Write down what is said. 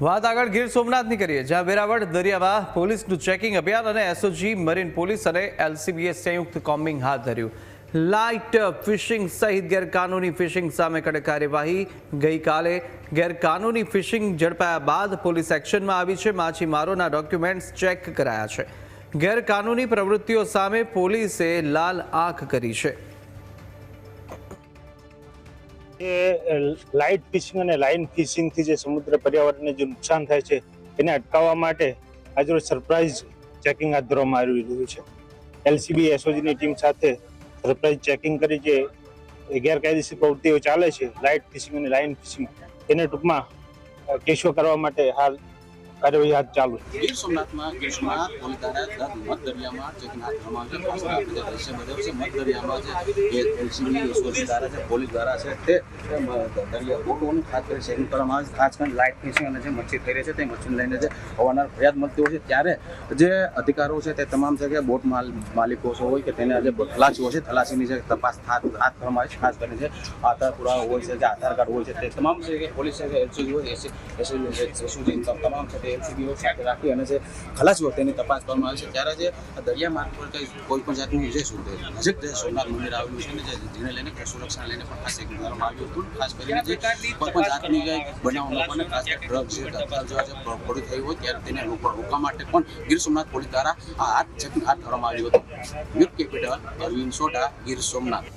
વાત આગળ ગીર સોમનાથની કરીએ. જ્યાં વેરાવળ દરિયામાં પોલીસનું ચેકિંગ અભિયાન અને એસઓજી મરીન પોલીસ અને એલસીબીએ સંયુક્ત કોમ્બિંગ હાથ ધર્યું. લાઇટ ફિશિંગ સહિત ગેરકાનૂની ફિશિંગ સામે કડક કાર્યવાહી. ગઈકાલે ગેરકાનૂની ફિશિંગ ઝડપાયા બાદ પોલીસ એક્શનમાં આવી છે. માછીમારોના ડોક્યુમેન્ટ્સ ચેક કરાયા છે. ગેરકાનૂની પ્રવૃત્તિઓ સામે પોલીસે લાલ આંખ કરી છે. એ લાઇટ ફિશિંગ અને લાઇન ફિશિંગથી જે સમુદ્ર પર્યાવરણને જે નુકસાન થાય છે, એને અટકાવવા માટે આજરોજ સરપ્રાઇઝ ચેકિંગ હાથ ધરવામાં આવી રહ્યું છે. એલસીબી એસઓજીની ટીમ સાથે સરપ્રાઇઝ ચેકિંગ કરી જે ગેરકાયદેસર પ્રવૃત્તિઓ ચાલે છે લાઇટ ફિશિંગ અને લાઇન ફિશિંગ એને ટૂંકમાં કેશો કરવા માટે હાલ કાર્યવાહી હાથ ચાલુ છે ગીર પોલીસ જે એલસીબી દ્વારા છે તે દરિયા બોટોનું ખાસ કરીને ચેકિંગ કરવામાં આવે છે ખાસ કરીને લાઇટ ફિશિંગ અને જે મચ્છી થઈ છે તે મચ્છી લઈને જે ફરિયાદ મળતી હોય છે ત્યારે જે અધિકારો છે તે તમામ કે બોટ માલિકો હોય કે તેને જે ખલાસીઓ છે ખલાસીની જે તપાસ હાથ હાથ આવે છે ખાસ કરીને જે આધાર પુરાવા હોય છે જે આધાર કાર્ડ હોય છે તે તમામ છે કે પોલીસ છે કે એલસીબી હોય એસઓજી એસઓજી તમામ છે તે એલસીબીઓ સાથે રાખી અને જે ખલાસીઓ તેની તપાસ કરવામાં આવે છે. ત્યારે જે દરિયા માર્ગ પર કંઈ કોઈ પણ જાતનું વિજય શું છે. નજીક જે સોમનાથ મંદિર આવેલું છે ને, જે જેને લઈને કે સુરક્ષા લઈને પણ ખાસ એક કરવામાં આવ્યું હતું. ખાસ કરીને જે કોઈ પણ જાતની કંઈ બનાવ લોકોને ખાસ ડ્રગ છે અથવા જેવા જે પડું થયું હોય ત્યારે તેને રોકવા માટે પણ ગીર સોમનાથ પોલીસ દ્વારા આ હાથ ચેકિંગ હાથ ધરવામાં આવ્યું હતું. Youth capital Arvind Sodha, Gir Somnath.